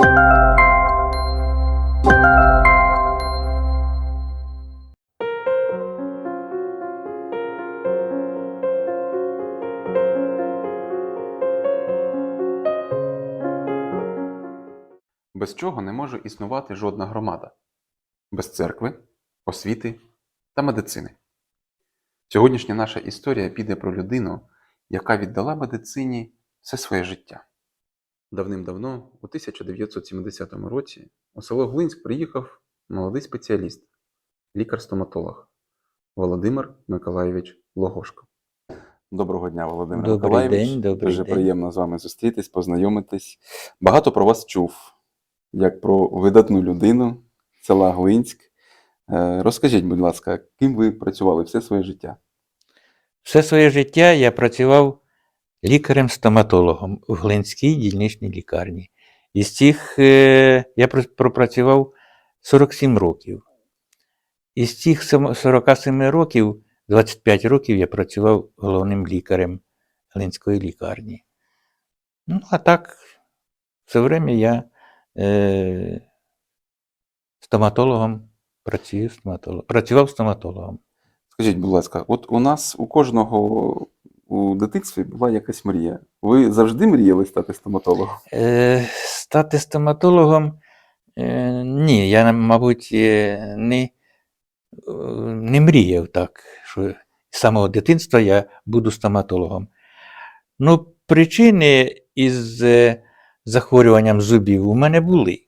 Без чого не може існувати жодна громада? Без церкви, освіти та медицини. Сьогоднішня наша історія піде про людину, яка віддала медицині все своє життя. Давним-давно, у 1970 році, у село Глинськ приїхав молодий спеціаліст, лікар-стоматолог Володимир Миколайович Логошко. Доброго дня, Володимир Добрий Миколайович. день, добрий Дуже день. приємно з вами зустрітись, познайомитись. Багато про вас чув, як про видатну людину села Глинськ. Е, Розкажіть, будь ласка, ким ви працювали все своє життя? Все своє життя я працював лікарем-стоматологом в Глинській дільничній лікарні. Із цих е, я пропрацював 47 років. Із сем- 47 років, 25 років я працював головним лікарем Глинської лікарні. Ну, а так, все время я е, стоматологом працюю, стоматолог, працював стоматологом. Скажіть, будь ласка, от у нас у кожного у дитинстві була якась мрія. Ви завжди мріяли стати стоматологом? Е, стати стоматологом? Е, ні, я, мабуть, е, не, е, не мріяв так, що з самого дитинства я буду стоматологом. Ну, причини із е, захворюванням зубів у мене були.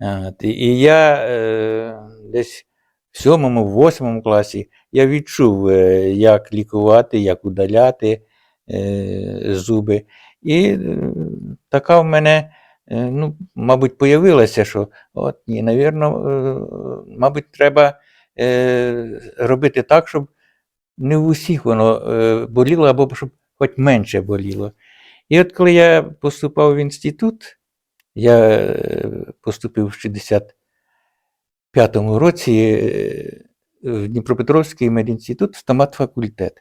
От, і- я е, десь в сьомому, восьмому класі я відчув, е, як лікувати, як удаляти е, зуби. І е, така в мене, ну, мабуть, появилася, що от ні, навірно, мабуть, треба робити так, щоб не в усіх воно боліло, або щоб хоч менше боліло. І от коли я поступав в інститут, я поступив в 65-му році в Дніпропетровський медінститут, стоматфакультет.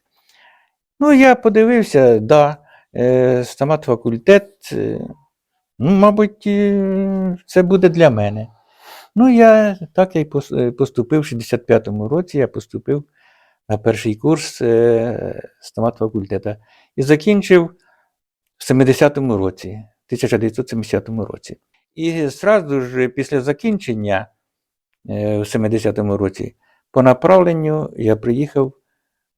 Ну, я подивився, да, е, стоматфакультет, е, ну, мабуть, е, це буде для мене. Ну, я так я й поступив в 65-му році, я поступив на перший курс стоматфакультета і закінчив в 70-му році, 1970 році. І зразу ж після закінчення в 70-му році по направленню я приїхав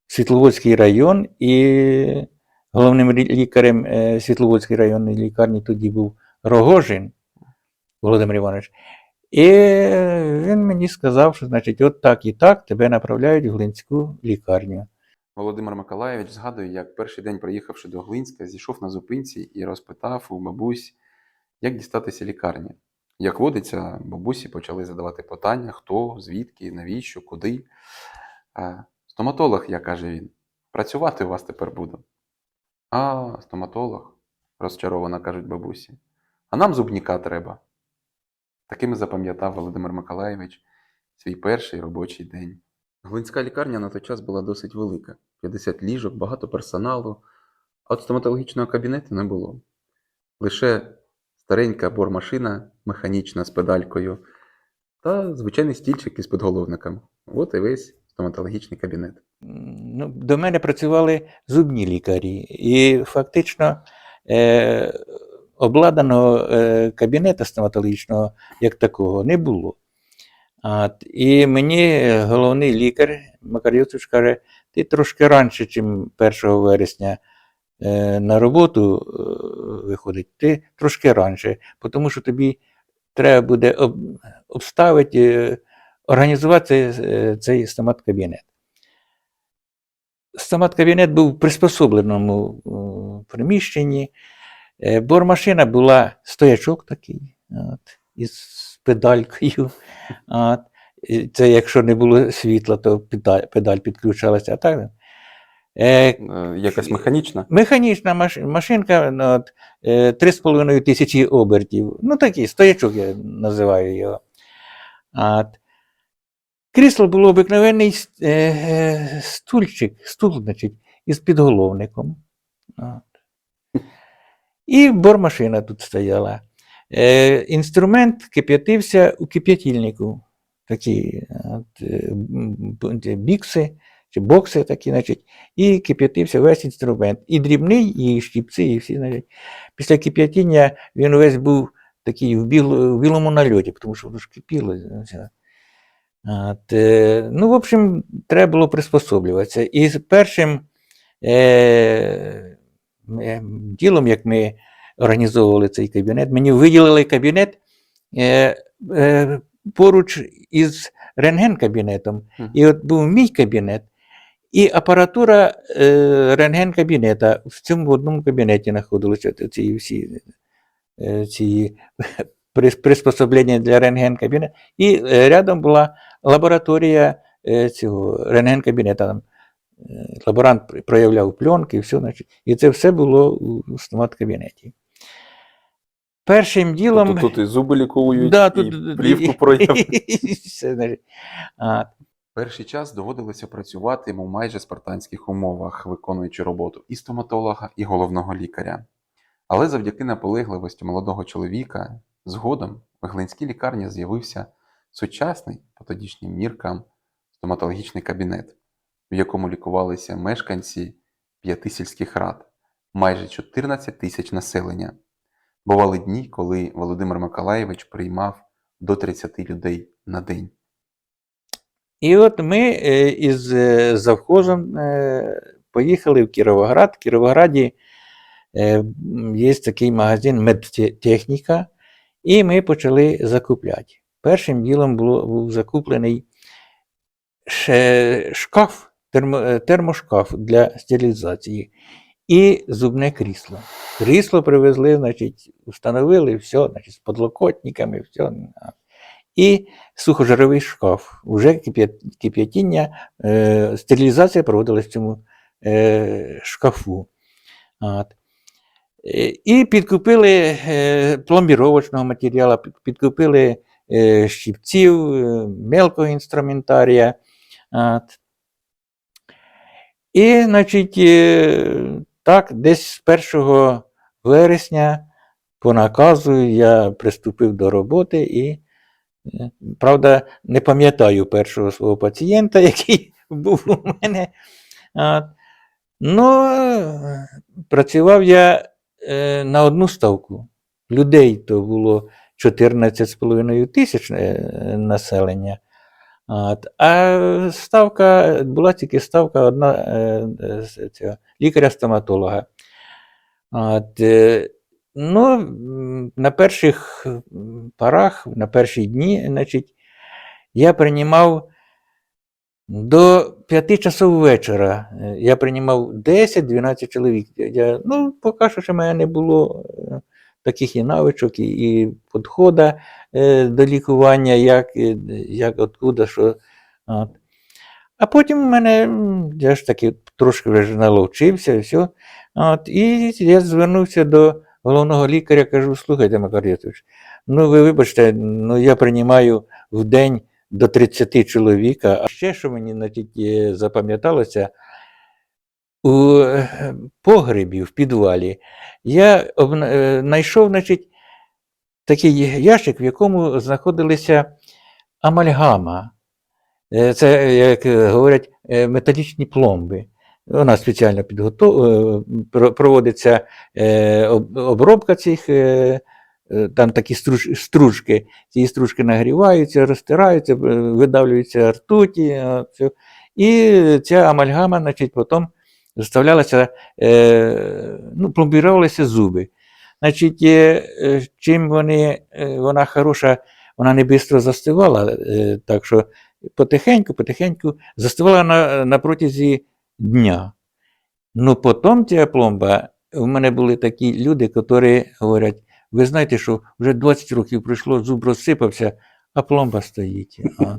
в Світловодський район і головним лікарем е, Світловодської районної лікарні тоді був Рогожин Володимир Іванович. І він мені сказав, що значить, от так і так тебе направляють в Глинську лікарню. Володимир Миколайович згадує, як перший день, приїхавши до Глинська, зійшов на зупинці і розпитав у бабусь, як дістатися лікарні. Як водиться, бабусі почали задавати питання: хто, звідки, навіщо, куди. Стоматолог, я каже він, працювати у вас тепер буду. А, стоматолог, розчаровано кажуть бабусі. А нам зубніка треба. Таким і запам'ятав Володимир Миколайович свій перший робочий день. Глинська лікарня на той час була досить велика: 50 ліжок, багато персоналу, а от стоматологічного кабінету не було. Лише старенька бормашина механічна з педалькою та звичайний стільчик із підголовником. От і весь стоматологічний кабінет. ну, до мене працювали зубні лікарі, і фактично е, обладнаного е, кабінету стоматологічного як такого не було. От, і мені головний лікар Макар Юцович каже, ти трошки раніше, ніж 1 вересня е, на роботу е, виходить, ти трошки раніше, тому що тобі треба буде об, обставити, е, організувати цей, е, стомат-кабінет. Стомат-кабінет був в приспособленому е, приміщенні. Бормашина була стоячок такий, от, із педалькою. От. Це якщо не було світла, то педаль, педаль підключалася. А так, е, Е, Якась механічна. механічна маш, машинка ну, от, е, 3,5 тисячі обертів. Ну такий стоячок я називаю його. От. Крісло було обикновений е, е, стульчик, стул, значить, із підголовником. От. І бормашина тут стояла. Е, інструмент кип'ятився у кип'ятильнику. Такі от, бікси чи бокси такі, значить, і кип'ятився весь інструмент. І дрібний, і щіпці, і всі. Значить. Після кип'ятіння він весь був такий в, біл, в білому нальоті, тому що воно ж кипіло. От, е, ну, в общем, треба було приспособлюватися. І з першим е, е, ділом, як ми організовували цей кабінет, мені виділили кабінет е, е, поруч із рентген-кабінетом. І от був мій кабінет, і апаратура е, рентген-кабінета в цьому одному кабінеті знаходилися ці всі е, ці приспособлення для рентген-кабінету. І е, рядом була лабораторія е, цього рентген-кабінета. Там, е, лаборант проявляв пленки і все, значить, і це все було у стомат-кабінеті. Першим ділом. Тобто тут і зуби лікують, Да, і тут- плівку і- проявляють. Перший час доводилося працювати у майже спартанських умовах, виконуючи роботу і стоматолога, і головного лікаря. Але завдяки наполегливості молодого чоловіка, згодом в Глинській лікарні з'явився сучасний по тодішнім міркам стоматологічний кабінет, в якому лікувалися мешканці п'яти сільських рад, майже 14 тисяч населення. Бували дні, коли Володимир Миколаєвич приймав до 30 людей на день. І от ми е, із е, завхозом е, поїхали в Кіровоград. В Кіровограді є такий магазин медтехніка, і ми почали закупляти. Першим ділом було, був закуплений шкаф, термо, термошкаф для стерилізації і зубне крісло. Крісло привезли, значить, встановили все, значить, з подлокотниками, все. І сухожировий шкаф. Уже кип'ятіння, е, стерилізація проводилась в цьому е, шкафу. От. Е, І підкупили е, пломбіровочного матеріалу, підкупили е, щипців, е, мелкого інструментарія. От. І, значить, е, так, десь з 1 вересня по наказу я приступив до роботи і Правда, не пам'ятаю першого свого пацієнта, який був у мене. Ну, працював я е, на одну ставку. Людей то було 14,5 тисяч е, населення. От. А ставка була тільки ставка одна е, лікаря-стоматолога. От, ну, на перших м, порах, на перші дні, значить, я приймав до 5 часов вечора. Я приймав 10-12 чоловік. Я, ну, поки що ще в мене не було е, таких і навичок, і, і підходу е, до лікування, як, е, як откуда, що. От. А потім в мене, я ж таки трошки вже наловчився, і все. От, і я звернувся до головного лікаря, кажу: слухайте, Макар Йосифович, ну ви вибачте, ну я приймаю в день до 30 чоловік. А ще що мені е, запам'яталося, у е, погребі в підвалі я е, знайшов, значить, такий ящик, в якому знаходилися амальгама. Е, Це, е, як е, говорять, е, металічні пломби. Вона спеціально підготов... е, проводиться е, обробка цих, е, там такі струж... стружки. Ці стружки нагріваються, розтираються, видавлюються ртуті. І ця амальгама, значить, потім заставлялася, ну, пломбірувалися зуби. Значить, чим вони, вона хороша, вона не швидко застивала, так що потихеньку, потихеньку застивала на, на протязі дня. Ну, потім ця пломба, у мене були такі люди, які говорять, ви знаєте, що вже 20 років пройшло, зуб розсипався, а пломба стоїть. А,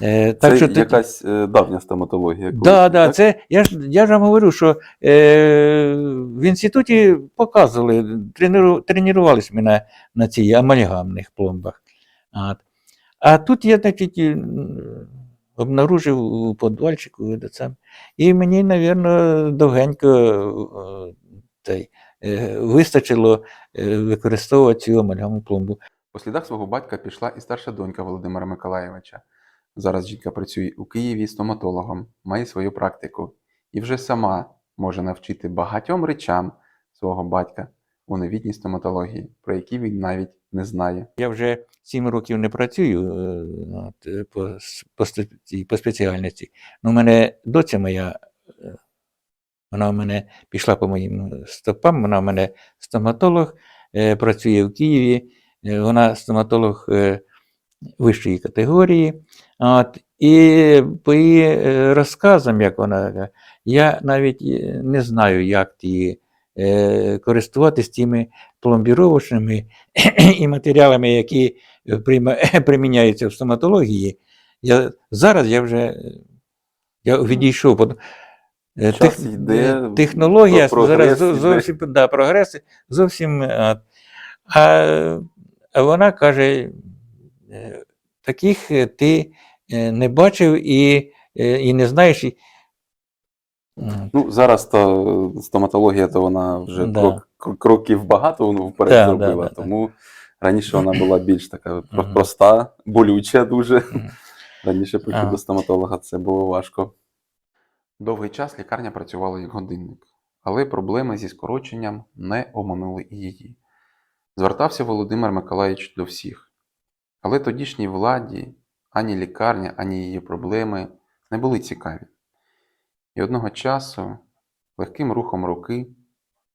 е, так Це що якась е, давня стоматологія. Да, колишня, да, так? це я ж я ж вам говорю, що е, в інституті показували, тренували, тренувалися ми на, на цих амальгамних пломбах. От. А тут я, значить, обнаружив у подвальчику, це, і мені, мабуть, довгенько е, цей, е, вистачило е, використовувати цю амальгамну пломбу. По слідах свого батька пішла і старша донька Володимира Миколаєвича. Зараз жінка працює у Києві стоматологом, має свою практику і вже сама може навчити багатьом речам свого батька у новітній стоматології, про які він навіть не знає. Я вже 7 років не працюю е, от, е, по, по, по спеціальності. Ну, мене доця моя, е, вона в мене пішла по моїм стопам, вона в мене стоматолог, е, працює в Києві, вона стоматолог е, вищої категорії. От, і по її розказам, як вона, я навіть не знаю, як ті, користуватись тими пломбіровочними і матеріалами, які е, приміняються в стоматології. Я, зараз я вже я відійшов. е, йде, е, технологія про- зараз прогрес зовсім да, прогрес зовсім. А, а вона каже: таких ти не бачив і, і не знаєш. Ну, зараз то стоматологія, то вона вже Да. крок, кроків багато ну, вперед Да, да, зробила. да, да. тому раніше вона була більш така проста, болюча дуже. Раніше прийти до стоматолога це було важко. Довгий час лікарня працювала як годинник, але проблеми зі скороченням не оминули і її. Звертався Володимир Миколаївич до всіх. Але тодішній владі ані лікарня, ані її проблеми не були цікаві. І одного часу легким рухом руки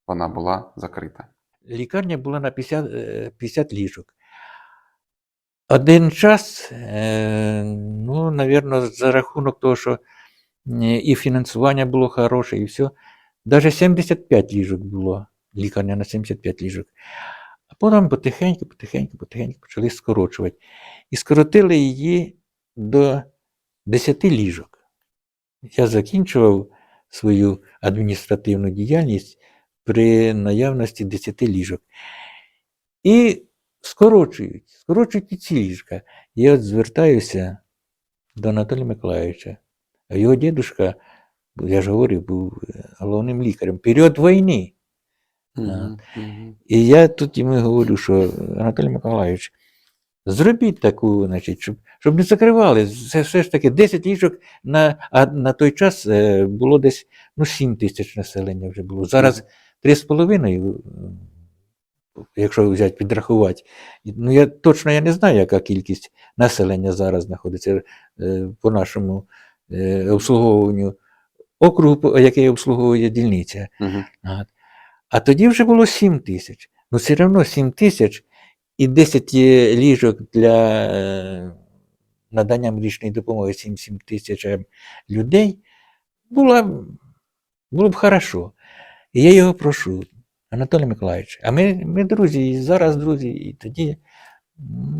вона була закрита. Лікарня була на 50, е, 50 ліжок. Один час, е, ну, навірно, за рахунок того, що е, і фінансування було хороше, і все, навіть 75 ліжок було, лікарня на 75 ліжок. А потім потихеньку, потихеньку, потихеньку почали скорочувати. І скоротили її до 10 ліжок. Я закінчував свою адміністративну діяльність при наявності 10 ліжок. І скорочують, скорочують і ці ліжка. Я от звертаюся до Анатолія Миколаївича. А його дідусь, я ж говорив, був е, головним лікарем. Період війни. Мгм, мгм. І я тут йому говорю, що Анатолій Миколаївич, зробіть таку, значить, щоб, щоб не закривали. Це все ж таки 10 ліжок на, а на той час е, було десь ну, 7 тисяч населення вже було. Зараз 3,5, е, якщо взяти підрахувати. Ну, я точно я не знаю, яка кількість населення зараз знаходиться е, по нашому е, обслуговуванню округу, який обслуговує дільниця. От. А тоді вже було 7 тисяч. Ну, все одно 7 тисяч і 10 ліжок для е, надання медичної допомоги 7 тисячам людей було, було б хорошо. І я його прошу, Анатолій Миколаївич, а ми, ми друзі, і зараз друзі, і тоді,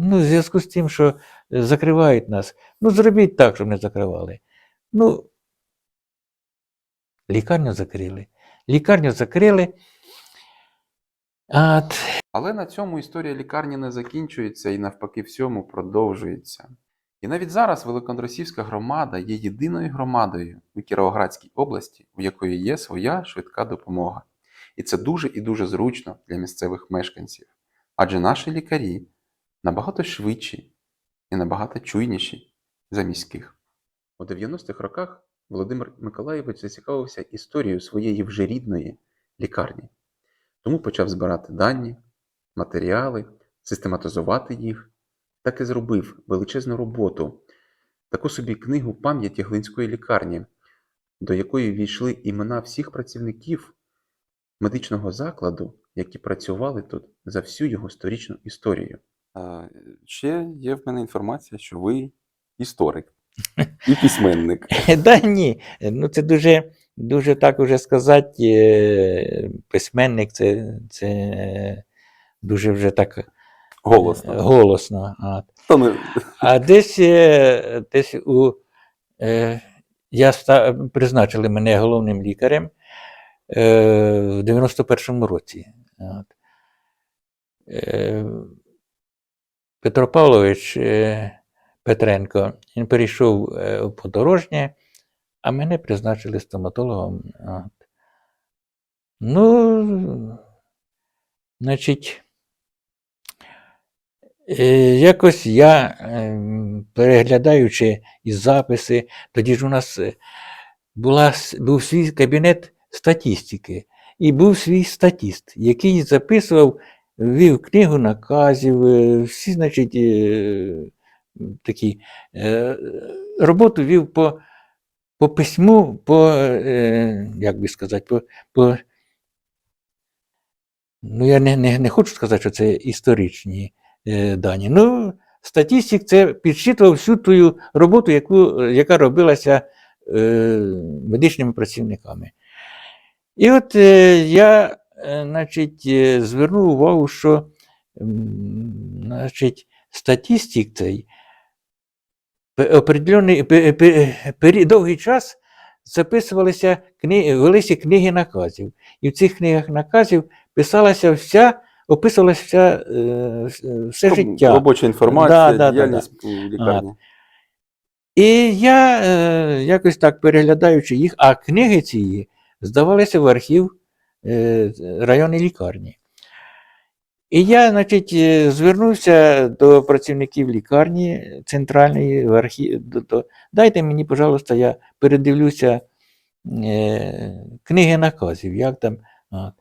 ну, в зв'язку з тим, що закривають нас, ну, зробіть так, щоб не закривали. Ну, лікарню закрили. Лікарню закрили. От, Але на цьому історія лікарні не закінчується і навпаки всьому продовжується. І навіть зараз Великоандросівська громада є єдиною громадою у Кіровоградській області, у якої є своя швидка допомога. І це дуже і дуже зручно для місцевих мешканців. Адже наші лікарі набагато швидші і набагато чуйніші за міських. У 90-х роках Володимир Миколаєвич зацікавився історією своєї вже рідної лікарні. Тому почав збирати дані, матеріали, систематизувати їх, так і зробив величезну роботу, таку собі книгу пам'яті Глинської лікарні, до якої війшли імена всіх працівників медичного закладу, які працювали тут за всю його сторічну історію. Ще є в мене інформація, що ви історик і письменник. Да ні, ну це дуже, дуже так уже сказати, е, письменник це, це дуже вже так Голосно. голосно. От. Та не- А десь, е, десь у, е, я ста, призначили мене головним лікарем е, в 91-му році. От. Е, Петро Павлович е, Петренко, він перейшов е, в подорожнє, а мене призначили стоматологом. От. Ну, Значить, е, якось я, ем, переглядаючи і записи, тоді ж у нас е, була, був свій кабінет статістики, і був свій статіст, який записував, вів книгу наказів, е, всі, значить, е, такі е, роботу вів по, по письму, по, е, як би сказати, по, по Ну, я не, не, не хочу сказати, що це історичні е, дані. Ну, статистик це підсчитував всю ту роботу, яку, яка робилася е, медичними працівниками. І от е, я е, значить, е, звернув увагу, що м, значить, статистик цей определений довгий час записувалися книги, велися книги наказів. І в цих книгах наказів писалася вся, описувалася вся, е, все життя. Робоча інформація, Да, да, да, діяльність у лікарні. І я е, якось так переглядаючи їх, а книги ці здавалися в архів е, районної лікарні. І я, значить, е, звернувся до працівників лікарні центральної в архів. До, до, дайте мені, пожалуйста, я передивлюся е, книги наказів, як там. От.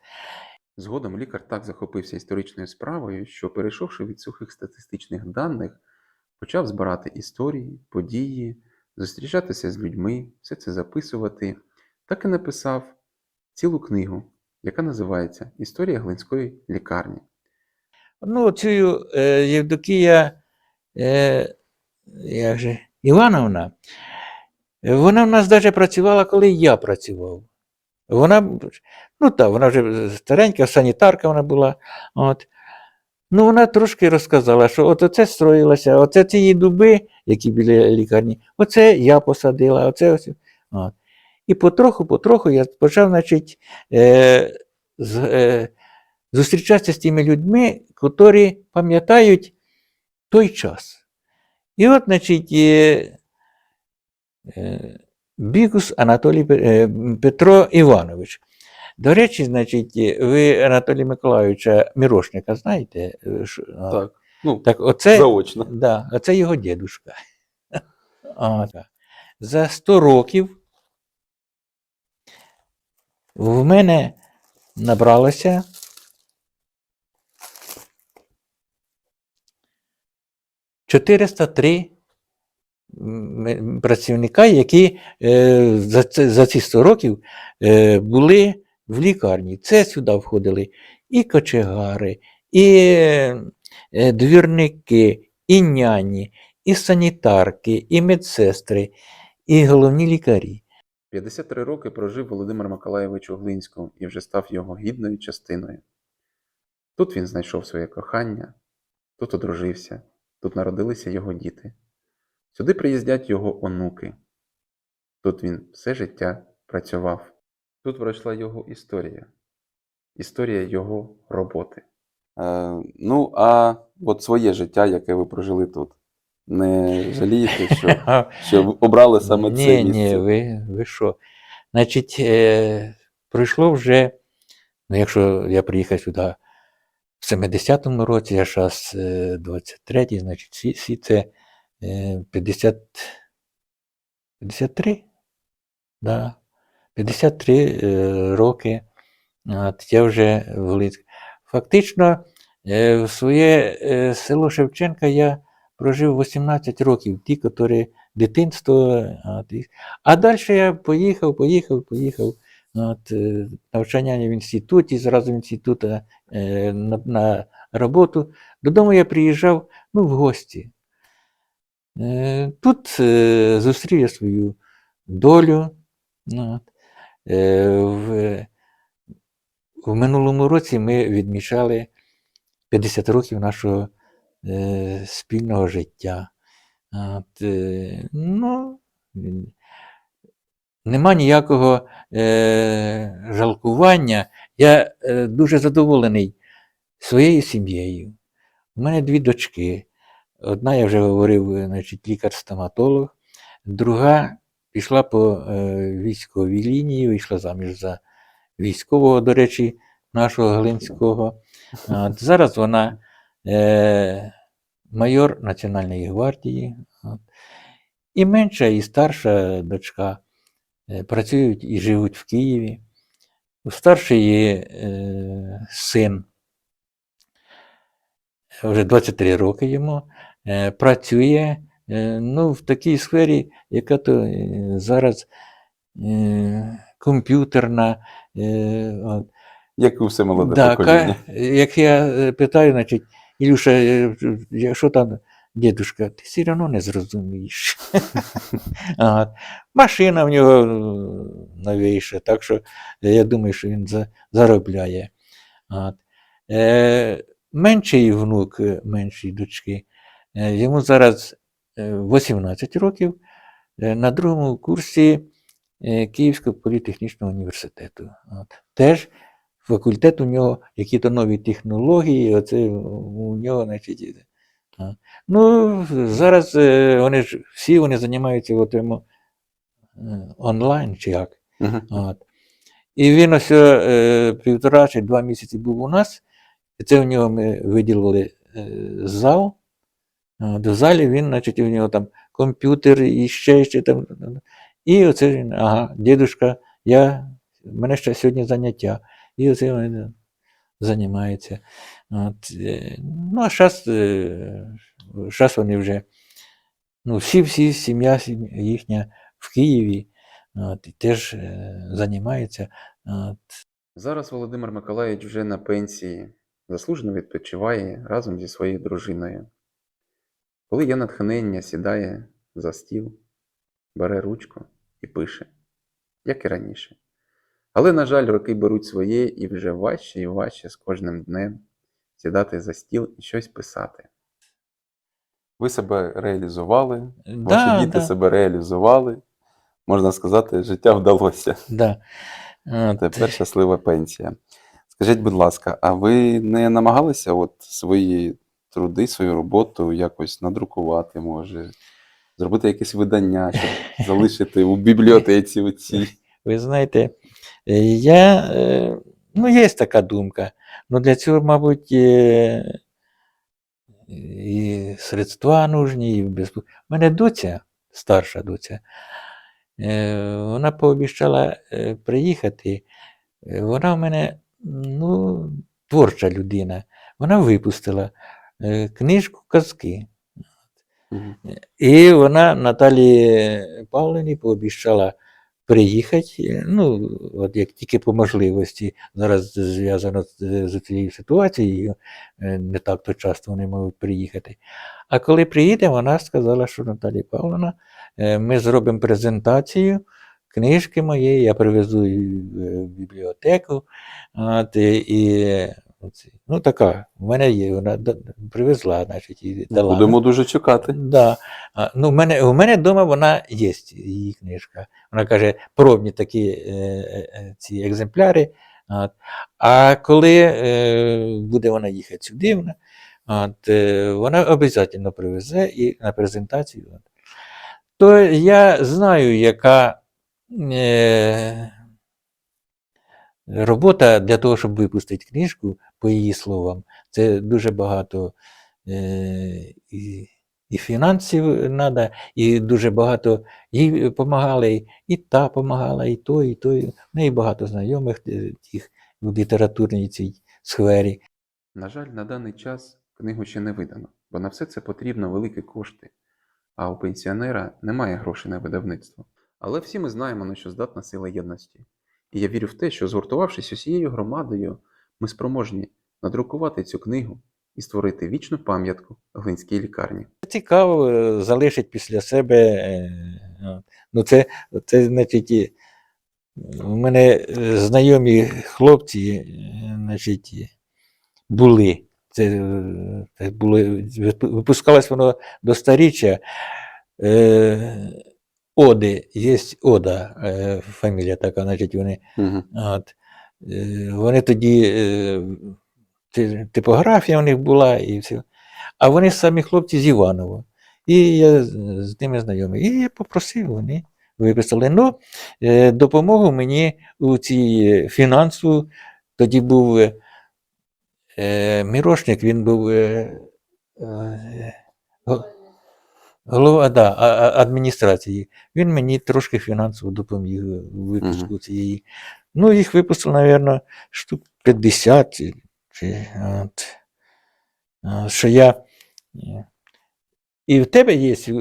Згодом лікар так захопився історичною справою, що, перейшовши від сухих статистичних даних, почав збирати історії, події, зустрічатися з людьми, все це записувати, так і написав цілу книгу, яка називається Історія Глинської лікарні. Ну, цю е, Євдокія е, як же, Івановна, вона в нас навіть працювала, коли я працював. Вона, ну так, вона вже старенька, санітарка вона була. От. Ну, вона трошки розказала, що от оце строїлося, оце ці дуби, які біля лікарні, оце я посадила, оце ось. От. І потроху, потроху я почав, значить, е, з, е, зустрічатися з тими людьми, які пам'ятають той час. І от, значить, е, е, Бігус Анатолій е, Петро Іванович. До речі, значить, ви Анатолія Миколайовича Мірошника знаєте? Е, Так, ну, так оце, заочно. да, оце його дідушка. А, так. За 100 років в мене набралося – 403 м, працівника, які е, за, за ці 100 років е, були в лікарні. Це сюди входили і кочегари, і е, двірники, і няні, і санітарки, і медсестри, і головні лікарі. 53 роки прожив Володимир Миколайович у Глинську і вже став його гідною частиною. Тут він знайшов своє кохання, тут одружився, тут народилися його діти. Сюди приїздять його онуки. Тут він все життя працював. Тут пройшла його історія, історія його роботи. Е, ну, а от своє життя, яке ви прожили тут, не жалієте, що, що обрали саме ні, це місце? Ні, ви, ви що? Значить, е, пройшло вже, ну, якщо я приїхав сюди в 70-му році, я зараз е, 23-й, значить, всі, всі це е, 50, 53? Да. 53 е, роки. Я вже в Лиць. Фактично, е, в своє е, село Шевченка я прожив 18 років, ті, які дитинство. А далі я поїхав, поїхав, поїхав. От, е, навчання в інституті, зразу в інститут е, на, на роботу. Додому я приїжджав ну, в гості. Е, Тут е, зустрів я свою долю. Ну. Е, В, в минулому році ми відмічали 50 років нашого спільного життя. Ну, нема ніякого жалкування. Я дуже задоволений своєю сім'єю. У мене дві дочки. Одна, я вже говорив, е, значить, лікар-стоматолог, друга пішла по е, військовій лінії, вийшла заміж за військового, до речі, нашого Глинського. От, зараз вона е, майор Національної гвардії. От. І менша, і старша дочка е, працюють і живуть в Києві. У старшої е, син вже 23 роки йому працює е, ну, в такій сфері, яка то е, зараз е, комп'ютерна. Е. Як і все молоде Да, покоління. як я е, питаю, значить, Ілюша, е, е, що там, дідушка, ти все одно не зрозумієш. Машина в нього е, новіша, так що я думаю, що він заробляє. Е, менший внук, е, меншої дочки, е, йому зараз е, 18 років е, на другому курсі е, Київського політехнічного університету. От. Теж факультет у нього, які-то нові технології, оце у нього, значить. іде. Ну, зараз е, вони ж всі вони займаються е, онлайн чи як. Мгм. От. І він ось е, півтора чи два місяці був у нас, і це у нього ми виділили е, зал. В залі він, значить, у нього там комп'ютер і ще, ще там. І оце він, ага, дідушка, я, в мене ще сьогодні заняття. І оце він займається. От, е, ну, а зараз, зараз вони вже, ну, всі-всі, сім'я їхня в Києві, от, теж е, займається. От, Зараз Володимир Миколаївич вже на пенсії, заслужено відпочиває разом зі своєю дружиною. Коли є натхнення, сідає за стіл, бере ручку і пише, як і раніше. Але, на жаль, роки беруть своє і вже важче і важче з кожним днем сідати за стіл і щось писати. Ви себе реалізували, ваші діти да, себе реалізували. Можна сказати, життя вдалося. да. От, Тепер щаслива пенсія. Скажіть, будь ласка, а ви не намагалися от свої труди, свою роботу якось надрукувати, може, зробити якесь видання, щоб залишити у бібліотеці оцій? Ви знаєте, е, я, е, ну, є така думка. Ну, для цього, мабуть, е, і средства нужні, і без... У мене доця, старша доця, вона пообіцяла е, приїхати. Вона в мене ну, творча людина. Вона випустила книжку казки. І вона Наталії Павлівні пообіцяла приїхати. е, Ну, от як тільки по можливості, зараз зв'язано з, з цією ситуацією, е, не так то часто вони можуть приїхати. А коли приїде, вона сказала, що Наталія Павловна, е, ми зробимо презентацію книжки моєї, я привезу її в в бібліотеку. От, і, і, оце, ну, така, в мене є, вона привезла, значить, і дала. Будемо дуже чекати. Да. Ну, в мене, у мене вдома вона є, її книжка. Вона каже, пробні такі е, е, е, ці екземпляри. От. А коли е, буде вона їхати сюди, вона, от, е, вона обов'язково привезе і на презентацію. От. То я знаю, яка е, робота для того, щоб випустити книжку, по її словам, це дуже багато е, і, і фінансів треба, і дуже багато їй допомагали, і та допомагала, і то, і то. і- В неї багато знайомих е, тих в літературній цій сфері. На жаль, на даний час книгу ще не видано, бо на все це потрібно великі кошти, а у пенсіонера немає грошей на видавництво. Але всі ми знаємо, на що здатна сила єдності. І я вірю в те, що згуртувавшись усією громадою, ми спроможні надрукувати цю книгу і створити вічну пам'ятку Глинській лікарні. Цікаво е, залишить після себе. е. Ну, це, це значить, у мене е, знайомі хлопці, е, значить, були. Це, е, це було, випускалось воно до старіччя. Е, Оди, є Ода, е, фамілія така, значить, вони Угу. От. Е, Вони тоді, е, типографія у них була і все. А вони самі хлопці з Іванова. І я з ними знайомий. І я попросив, вони виписали. Ну, е, допомогу мені у цій фінансу тоді був Мірошник, він був голова да, а- а- адміністрації. Він мені трошки фінансово допоміг випуску цієї. Ну, їх випустили, мабуть, штук 50. Чи, от, що я. І в тебе є. е,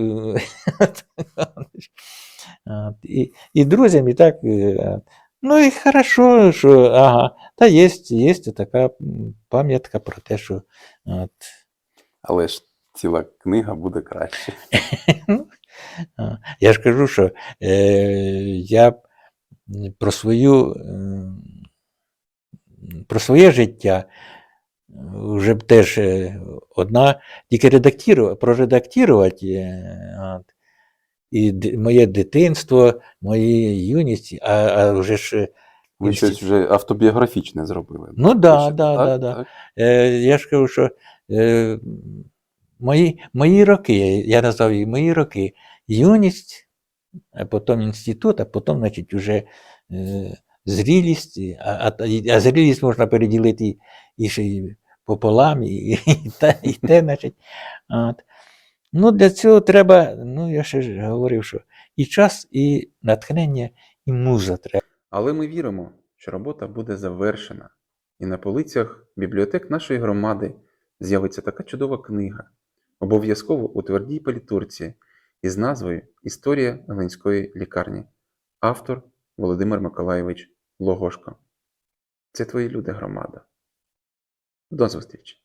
от, і, і друзям, і так. е, Ну і хорошо, що ага, та є, є така пам'ятка про те, що от, Але ж ціла книга буде краще. Ну, Я ж кажу, що е, я про свою е, про своє життя вже б теж е, одна, тільки редактувати, проредактувати е, от, і моє дитинство, моє юність, а, а вже ж. е, Ви щось вже автобіографічне зробили. Ну да, Пишете, да, так? да, да. Так? Е, я ж кажу, що е, мої, мої роки, я назвав їх мої роки, юність, а потім інститут, а потім, значить, вже е, зрілість, а, а, а зрілість можна переділити і ще й пополам, і, і, те, і те, значить. От. Ну, для цього треба, ну, я ще ж говорив, що і час, і натхнення, і муза треба. Але ми віримо, що робота буде завершена, і на полицях бібліотек нашої громади з'явиться така чудова книга, обов'язково у твердій політурці із назвою Історія Глинської лікарні. Автор Володимир Миколайович Логошко. Це твої люди, громада. До зустрічі!